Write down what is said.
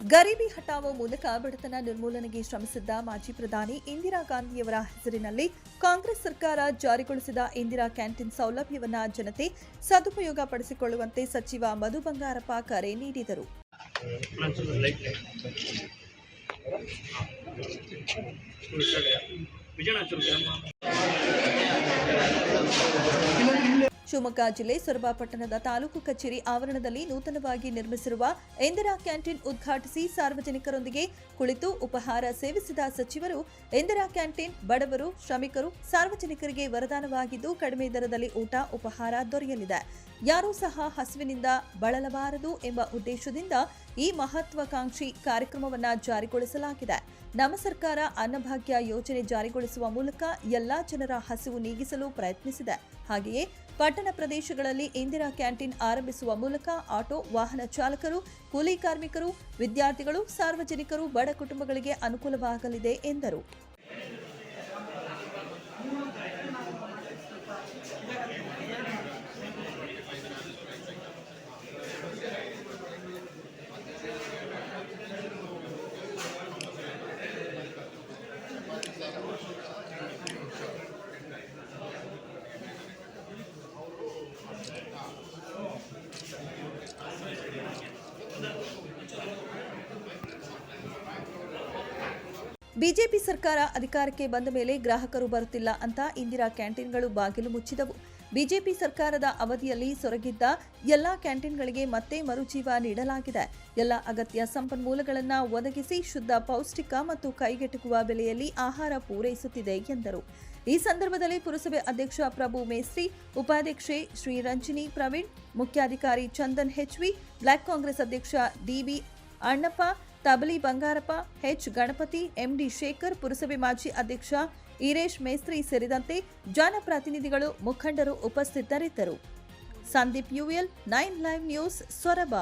ಗರೀಬಿ ಹಟಾವೋ ಮೂಲಕ ಬಡತನ ನಿರ್ಮೂಲನೆಗೆ ಶ್ರಮಿಸಿದ್ದ ಮಾಜಿ ಪ್ರಧಾನಿ ಇಂದಿರಾ ಗಾಂಧಿಯವರ ಹೆಸರಿನಲ್ಲಿ ಕಾಂಗ್ರೆಸ್ ಸರ್ಕಾರ ಜಾರಿಗೊಳಿಸಿದ ಇಂದಿರಾ ಕ್ಯಾಂಟೀನ್ ಸೌಲಭ್ಯವನ್ನ ಜನತೆ ಸದುಪಯೋಗ ಪಡಿಸಿಕೊಳ್ಳುವಂತೆ ಸಚಿವ ಮಧು ಬಂಗಾರಪ್ಪ ಕರೆ ನೀಡಿದರು. ಶಿವಮೊಗ್ಗ ಜಿಲ್ಲೆ ಸೊರಬ ಪಟ್ಟಣದ ತಾಲೂಕು ಕಚೇರಿ ಆವರಣದಲ್ಲಿ ನೂತನವಾಗಿ ನಿರ್ಮಿಸಿರುವ ಇಂದಿರಾ ಕ್ಯಾಂಟೀನ್ ಉದ್ಘಾಟಿಸಿ ಸಾರ್ವಜನಿಕರೊಂದಿಗೆ ಕುಳಿತು ಉಪಹಾರ ಸೇವಿಸಿದ ಸಚಿವರು ಇಂದಿರಾ ಕ್ಯಾಂಟೀನ್ ಬಡವರು, ಶ್ರಮಿಕರು, ಸಾರ್ವಜನಿಕರಿಗೆ ವರದಾನವಾಗಿದ್ದು ಕಡಿಮೆ ದರದಲ್ಲಿ ಊಟ, ಉಪಹಾರ ದೊರೆಯಲಿದೆ. ಯಾರೂ ಸಹ ಹಸಿವಿನಿಂದ ಬಳಲಬಾರದು ಎಂಬ ಉದ್ದೇಶದಿಂದ ಈ ಮಹತ್ವಾಕಾಂಕ್ಷಿ ಕಾರ್ಯಕ್ರಮವನ್ನು ಜಾರಿಗೊಳಿಸಲಾಗಿದೆ. ನಮ್ಮ ಸರ್ಕಾರ ಅನ್ನಭಾಗ್ಯ ಯೋಜನೆ ಜಾರಿಗೊಳಿಸುವ ಮೂಲಕ ಎಲ್ಲಾ ಜನರ ಹಸಿವು ನೀಗಿಸಲು ಪ್ರಯತ್ನಿಸಿದೆ. ಹಾಗೆಯೇ ಪಟ್ಟಣ ಪ್ರದೇಶಗಳಲ್ಲಿ ಇಂದಿರಾ ಕ್ಯಾಂಟೀನ್ ಆರಂಭಿಸುವ ಮೂಲಕ ಆಟೋ, ವಾಹನ ಚಾಲಕರು, ಕೂಲಿ ಕಾರ್ಮಿಕರು, ವಿದ್ಯಾರ್ಥಿಗಳು, ಸಾರ್ವಜನಿಕರು, ಬಡ ಕುಟುಂಬಗಳಿಗೆ ಅನುಕೂಲವಾಗಲಿದೆ ಎಂದರು. ಬಿಜೆಪಿ ಸರ್ಕಾರ ಅಧಿಕಾರಕ್ಕೆ ಬಂದ ಮೇಲೆ ಗ್ರಾಹಕರು ಬರುತ್ತಿಲ್ಲ ಅಂತ ಇಂದಿರಾ ಕ್ಯಾಂಟೀನ್ಗಳು ಬಾಗಿಲು ಮುಚ್ಚಿದವು. ಬಿಜೆಪಿ ಸರ್ಕಾರದ ಅವಧಿಯಲ್ಲಿ ಸೊರಗಿದ್ದ ಎಲ್ಲಾ ಕ್ಯಾಂಟೀನ್ಗಳಿಗೆ ಮತ್ತೆ ಮರುಜೀವ ನೀಡಲಾಗಿದೆ. ಎಲ್ಲ ಅಗತ್ಯ ಸಂಪನ್ಮೂಲಗಳನ್ನು ಒದಗಿಸಿ ಶುದ್ಧ, ಪೌಷ್ಟಿಕ ಮತ್ತು ಕೈಗೆಟುಕುವ ಬೆಲೆಯಲ್ಲಿ ಆಹಾರ ಪೂರೈಸುತ್ತಿದೆ ಎಂದರು. ಈ ಸಂದರ್ಭದಲ್ಲಿ ಪುರಸಭೆ ಅಧ್ಯಕ್ಷ ಪ್ರಭು ಮೇಸ್ತ್ರಿ, ಉಪಾಧ್ಯಕ್ಷೆ ಶ್ರೀ ರಂಜಿನಿ ಪ್ರವೀಣ್, ಮುಖ್ಯಾಧಿಕಾರಿ ಚಂದನ್ ಹೆಚ್ವಿ, ಬ್ಲಾಕ್ ಕಾಂಗ್ರೆಸ್ ಅಧ್ಯಕ್ಷ DB Annappa, Tabali Bangarappa, H. Ganapati, MD Shekhar, ಪುರಸಭೆ ಮಾಜಿ ಅಧ್ಯಕ್ಷ ಈರೇಶ್ ಮೇಸ್ತ್ರಿ ಸೇರಿದಂತೆ ಜನಪ್ರತಿನಿಧಿಗಳು, ಮುಖಂಡರು ಉಪಸ್ಥಿತರಿದ್ದರು. Sandeep UL, nine live news Soraba.